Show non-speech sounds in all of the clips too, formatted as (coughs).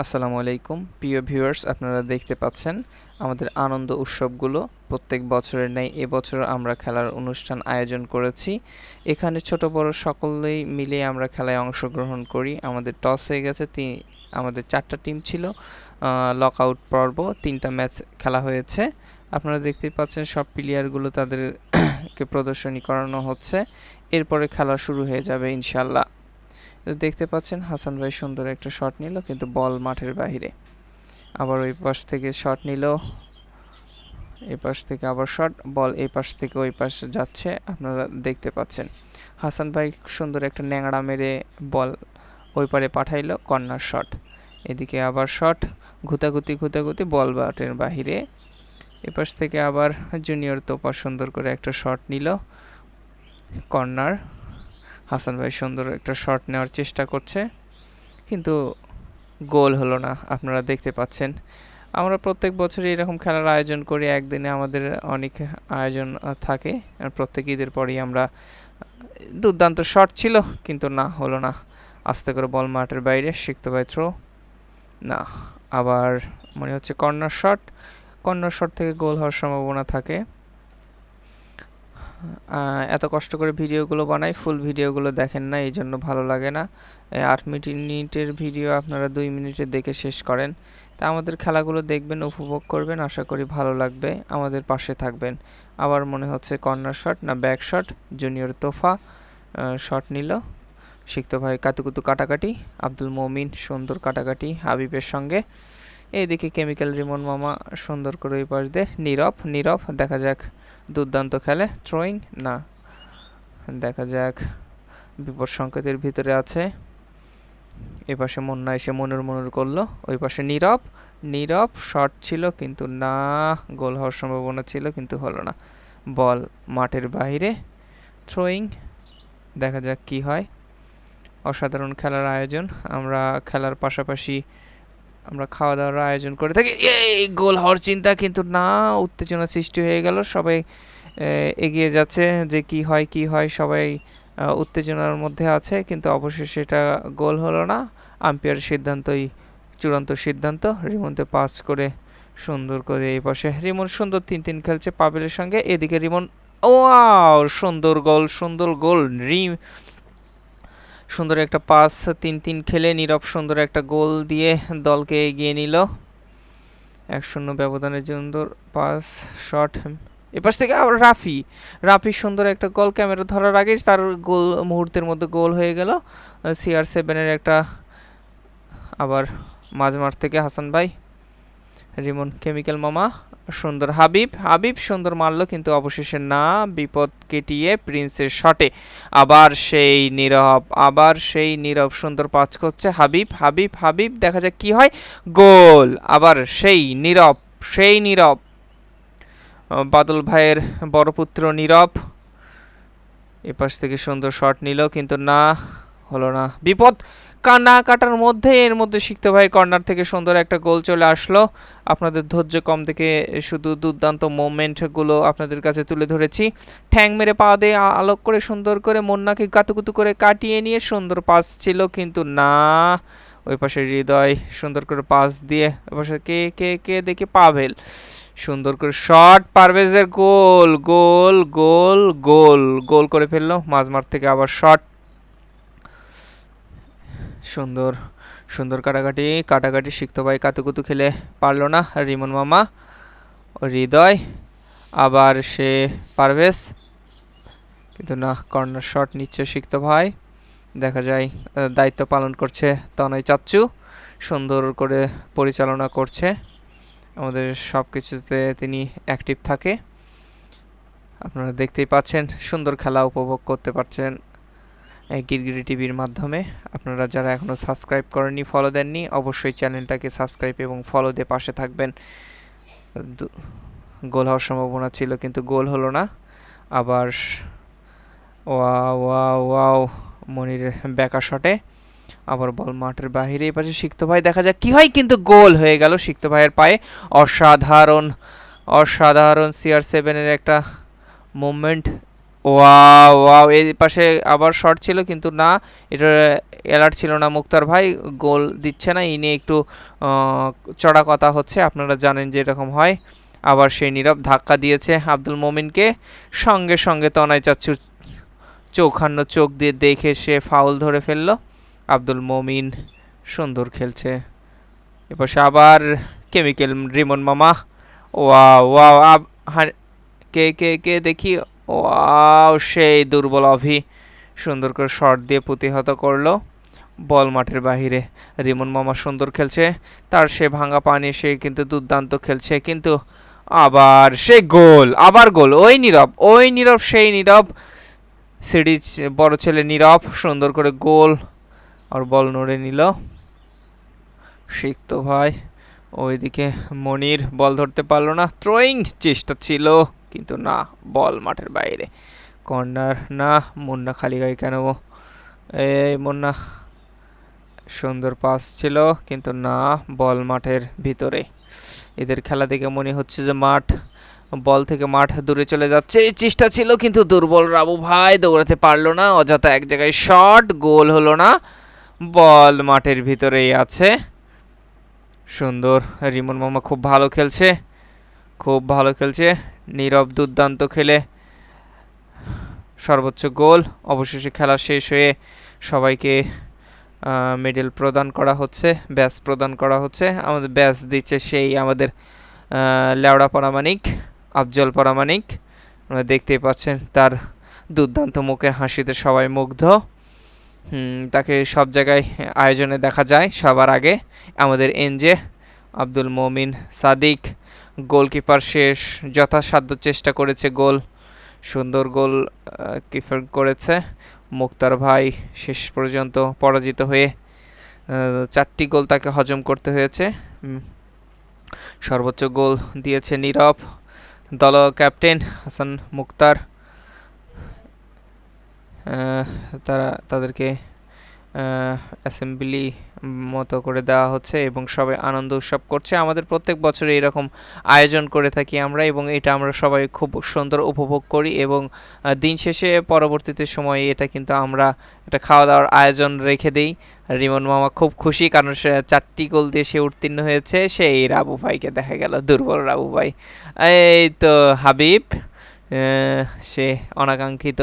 আসসালামু আলাইকুম। প্রিয় ভিউয়ার্স, আপনারা দেখতে পাচ্ছেন আমাদের আনন্দ উৎসবগুলো। প্রত্যেক বছরের ন্যায় এবছর আমরা খেলার অনুষ্ঠান আয়োজন করেছি। এখানে ছোট বড় সকলেই মিলে আমরা খেলায় অংশগ্রহণ করি। আমাদের টস হয়ে গেছে তি- আমাদের চারটা টিম ছিল। লক আউট পর্ব, তিনটা ম্যাচ খেলা হয়েছে। আপনারা দেখতেই পাচ্ছেন সব প্লেয়ারগুলো তাদেরকে (coughs) প্রদর্শনী করানো হচ্ছে। এরপরে খেলা শুরু হয়ে যাবে ইনশাল্লাহ দেখতে পাচ্ছেন, হাসান ভাই সুন্দর একটা শট নিল, কিন্তু বল মাঠের বাইরে আবার ওই পাশ থেকে শট নিল। এই পাশ থেকে আবার শট বল এই পাশ থেকে ওই পাশ যাচ্ছে, আপনারা দেখতে পাচ্ছেন। হাসান ভাই সুন্দর একটা ন্যাংড়া মেরে বল ওই পারে পাঠাইলো, কর্নার শট এদিকে আবার শট ঘুতাঘুতি ঘুতাঘুতি বল বাটের বাহিরে। এপাশ থেকে আবার জুনিয়র তোপা সুন্দর করে একটা শট নিল, কর্নার। হাসান ভাই সুন্দর একটা শট নেওয়ার চেষ্টা করছে। কিন্তু গোল হলো না, আপনারা দেখতে পাচ্ছেন। আমরা প্রত্যেক বছরই এরকম খেলার আয়োজন করি, একদিনে আমাদের অনেক আয়োজন থাকে, আর প্রত্যেক ঈদের পরেই আমরা, দুর্দান্ত শট ছিল, কিন্তু না, হলো না। আস্তে করে বল মাঠের বাইরে শিখতে ভাই থ্রো না, আবার মনে হচ্ছে কর্নার শট কর্নার শট থেকে গোল হওয়ার সম্ভাবনা থাকে। এত কষ্ট করে ভিডিওগুলো বানাই ফুল ভিডিওগুলো দেখেন না, এই জন্য ভালো লাগে না। আট মিনিটের ভিডিও আপনারা দুই মিনিটে দেখে শেষ করেন। তা আমাদের খেলাগুলো দেখবেন, উপভোগ করবেন, আশা করি ভালো লাগবে। আমাদের পাশে থাকবেন। আবার মনে হচ্ছে কর্নার শট না back shot? Junior Tofa shot নিল। সিক্ত ভাই কাতুকুতু কাটাকাটি, আব্দুল মমিন সুন্দর কাটাকাটি, হাবিবের সঙ্গে। এইদিকে কেমিক্যাল রিমন মামা সুন্দর করে ওই পাশ দিয়ে নীরব নীরব, দেখা যাক দুর্দান্ত খেলে থ্রোয়িং না। দেখা যাক বিপদ সংকেতের ভিতরে আছে। এ পাশে মন্না এসে মনুর মনুর করল, ওই পাশে নীরব নীরব শট ছিল কিন্তু না, গোল হওয়ার সম্ভাবনা ছিল কিন্তু হলো না। বল মাঠের বাইরে থ্রোয়িং দেখা যাক কি হয়। অসাধারণ খেলার আয়োজন, আমরা খেলার পাশাপাশি আমরা খাওয়া দাওয়ার আয়োজন করে থাকি। এই গোল হওয়ার চিন্তা কিন্তু না, উত্তেজনা সৃষ্টি হয়ে গেল। সবাই এগিয়ে যাচ্ছে যে কি হয় কি হয়, সবাই উত্তেজনার মধ্যে আছে। কিন্তু অবশেষে এটা গোল হলো না। আম্পায়ার সিদ্ধান্তই, চূড়ান্ত সিদ্ধান্ত। রিমনতে পাস করে সুন্দর করে এই পাশে। রিমন সুন্দর তিন তিন খেলছে পাবেলের সঙ্গে। এদিকে রিমন, ওয়াও! সুন্দর গোল সুন্দর গোল। রিম সুন্দর একটা পাস তিন তিন খেলে নীরব সুন্দর একটা গোল দিয়ে দলকে এগিয়ে নিল। এক শূন্য ব্যবধানের সুন্দর পাস, শট। এপাশ থেকে আবার রাফি। রাফি সুন্দর একটা গোল, ক্যামেরা ধরার আগে তার গোল, মুহূর্তের মধ্যে গোল হয়ে গেল। সিআর সেভেনের একটা আবার মাঝমাঠ থেকে হাসান ভাই রিমন কেমিক্যাল মামা, সুন্দর হাবিব। হাবিব সুন্দর মারলো, কিন্তু অবশেষে না, বিপদ কেটিয়ে প্রিন্সের শটে। আবার সেই নীরব, আবার সেই নীরব সুন্দর পাঁচ করছে হাবিব। হাবিব হাবিব, দেখা যাক কি হয়। গোল! আবার সেই নীরব সেই নীরব। বাদল ভাইয়ের বড় পুত্র নীরব। এপাশ থেকে সুন্দর শট নিল, কিন্তু না, হলো না। বিপদ! কান্না কাটার মধ্যে, এর মধ্যে শিখতে ভাই কর্নার থেকে সুন্দর একটা গোল চলে আসলো। আপনাদের ধৈর্য কম থেকে শুধু দুর্দান্ত মোমেন্টগুলো আপনাদের কাছে তুলে ধরেছি। ঠ্যাং মেরে পা দিয়ে আলোক করে সুন্দর করে মন্নাকে কাতুকুতু করে কাটিয়ে নিয়ে সুন্দর পাস ছিল, কিন্তু না। ওই পাশে হৃদয় সুন্দর করে পাস দিয়ে, ওই পাশে কে কে কে দেখে পাভেল। সুন্দর করে শট, পারভেজের গোল গোল গোল গোল গোল করে ফেলল। মাঝমাঠ থেকে আবার শট সুন্দর সুন্দর কাটাকাটি কাটাকাটি শিখতো ভাই কাতুকুতু খেলে পারল না রিমন মামা। হৃদয়, আবার সে পারভেজ। কিন্তু না, কর্নার শট নিচ্ছে শিখতো ভাই। দেখা যায় দায়িত্ব পালন করছে তনয় চাচ্চু। সুন্দর করে পরিচালনা করছে। আমাদের সব কিছুতে তিনি অ্যাক্টিভ থাকে। আপনারা দেখতেই পাচ্ছেন, সুন্দর খেলা উপভোগ করতে পারছেন গিরগিরি টিভির মাধ্যমে। আপনারা যারা এখনও সাবস্ক্রাইব করেননি ফলো দেননি, অবশ্যই চ্যানেলটাকে সাবস্ক্রাইব এবং ফলো দিয়ে পাশে থাকবেন। গোল হওয়ার সম্ভাবনা ছিল, কিন্তু গোল হলো না। আবার ওয়াও ওয়াও ওয়াও, মনির ব্যাকা শটে। আবার বল মাঠের বাহিরে, এই পাশে সিক্ত ভাই, দেখা যাক কি হয়, কিন্তু গোল হয়ে গেল সিক্ত ভাইয়ের পায়ে। অসাধারণ অসাধারণ সিআর সেভেনের একটা মুভমেন্ট ওয়াও ওয়াও, এই পাশে আবার শট ছিল, কিন্তু না, এটা অ্যালার্ট ছিল না মুক্তার ভাই, গোল দিচ্ছে না এই নিয়ে একটু চড়া কথা হচ্ছে, আপনারা জানেন যে এরকম হয়। আবার সেই নীরব ধাক্কা দিয়েছে আব্দুল মোমিনকে, সঙ্গে সঙ্গে তনায় চাচ্ছু চৌখান্ন চোখ দিয়ে দেখে সে ফাউল ধরে ফেলল। আব্দুল মমিন সুন্দর খেলছে। এপাশে আবার কেমিক্যাল রিমন মামা, ওয়াও আব কে কে কে দেখি ওয়াও, সেই দুর্বল অভি। সুন্দর করে শট দিয়ে প্রতিহত করল। বল মাঠের বাহিরে। রিমন মামা সুন্দর খেলছে। তার সে ভাঙা পানি, সে কিন্তু দুর্দান্ত খেলছে। কিন্তু আবার সে গোল, আবার গোল। ওই নীরব ওই নীরব, সেই নীরব। সিরিজ বড় ছেলে নীরব, সুন্দর করে গোল। আর বল নড়ে নিল। সিক্ত ভাই। ওইদিকে মনির বল ধরতে পারল না। থ্রোয়িং চেষ্টা ছিল, কিন্তু না, বল মাঠের বাইরে। কর্নার না, মুন্না খালি গায়ে কেন? এই মুন্না, সুন্দর পাস ছিল, কিন্তু না, বল মাঠের ভিতরে। এদের খেলা দেখে মনে হচ্ছে যে মাঠ, বল থেকে মাঠ দূরে চলে যাচ্ছে। এই চেষ্টা ছিল, কিন্তু দুর্বল রাবু ভাই দৌড়াতে পারল না। অযথা এক জায়গায় শট গোল হলো না। বল মাঠের ভিতরেই আছে। সুন্দর। রিমন মামা খুব ভালো খেলছে। খুব ভালো খেলছে। নীরব দুর্দান্ত খেলে। সর্বোচ্চ গোল। অবশেষে খেলা শেষ হয়ে সবাইকে মেডেল প্রদান করা হচ্ছে, ব্যাস প্রদান করা হচ্ছে। আমাদের ব্যাস দিচ্ছে সেই আমাদের লেওড়া পরামানিক আফজল পরামানিক আপনারা দেখতেই পাচ্ছেন তার দুর্দান্ত মুখের হাসিতে সবাই মুগ্ধ। তাকে সব জায়গায় আয়োজনে দেখা যায় সবার আগে। আমাদের এনজে আব্দুল মমিন সাদিক, গোলকিপার শেষ, যথাসাধ্য চেষ্টা করেছে গোল, সুন্দর গোল কিপার করেছে। মুক্তার ভাই শেষ পর্যন্ত পরাজিত হয়ে চারটি গোল তাকে হজম করতে হয়েছে। সর্বোচ্চ গোল দিয়েছে নীরব। দল ক্যাপ্টেন হাসান মুক্তার তারা তাদেরকে অ্যাসেম্বলি মতো করে দেওয়া হচ্ছে এবং সবাই আনন্দ উৎসব করছে। আমাদের প্রত্যেক বছরে এরকম আয়োজন করে থাকি আমরা এবং এটা আমরা সবাই খুব সুন্দর উপভোগ করি এবং দিন শেষে পরবর্তীতে সময়ে এটা কিন্তু আমরা এটা খাওয়া দাওয়ার আয়োজন রেখে দিই। রিমন মামা খুব খুশি কারণ সে চারটি গোল দিয়ে সে উত্তীর্ণ হয়েছে। সেই রাবু ভাইকে দেখা গেল, দুর্বল রাবু ভাই। এই তো হাবিব সে অনাকাঙ্ক্ষিত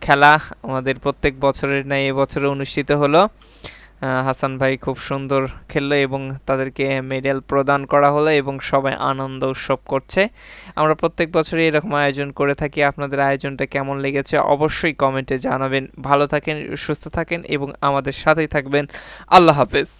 খেলা আমাদের প্রত্যেক বছরের ন্যায় এবছরে অনুষ্ঠিত হলো। হাসান ভাই খুব সুন্দর খেললো এবং তাদেরকে মেডেল প্রদান করা হলো এবং সবাই আনন্দ উৎসব করছে। আমরা প্রত্যেক বছরই এরকম আয়োজন করে থাকি। আপনাদের আয়োজনটা কেমন লেগেছে অবশ্যই কমেন্টে জানাবেন। ভালো থাকেন, সুস্থ থাকেন এবং আমাদের সাথেই থাকবেন। আল্লাহ হাফেজ।